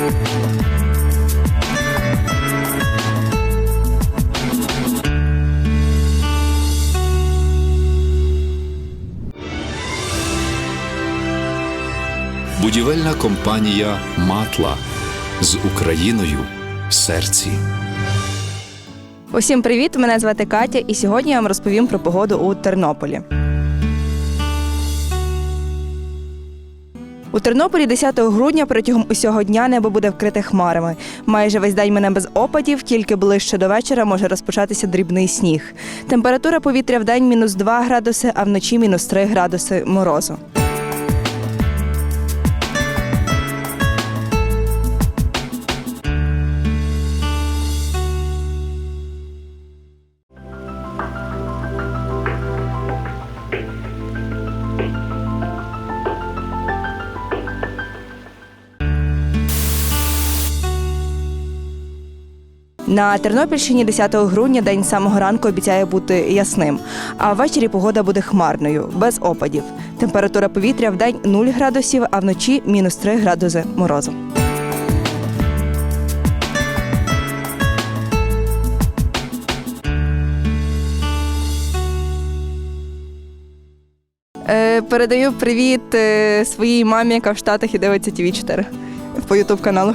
Будівельна компанія Матла з Україною в серці. Усім привіт! Мене звати Катя, і сьогодні я вам розповім про погоду у Тернополі. У Тернополі 10 грудня протягом усього дня небо буде вкрите хмарами. Майже весь день мене без опадів, тільки ближче до вечора може розпочатися дрібний сніг. Температура повітря в день мінус 2 градуси, а вночі мінус 3 градуси морозу. На Тернопільщині 10 грудня день самого ранку обіцяє бути ясним, а ввечері погода буде хмарною, без опадів. Температура повітря в день 0 градусів, а вночі мінус 3 градуси морозу. Е, передаю привіт е, своїй мамі, яка в Штатах і дивиться ТВ 4 по Ютуб каналу.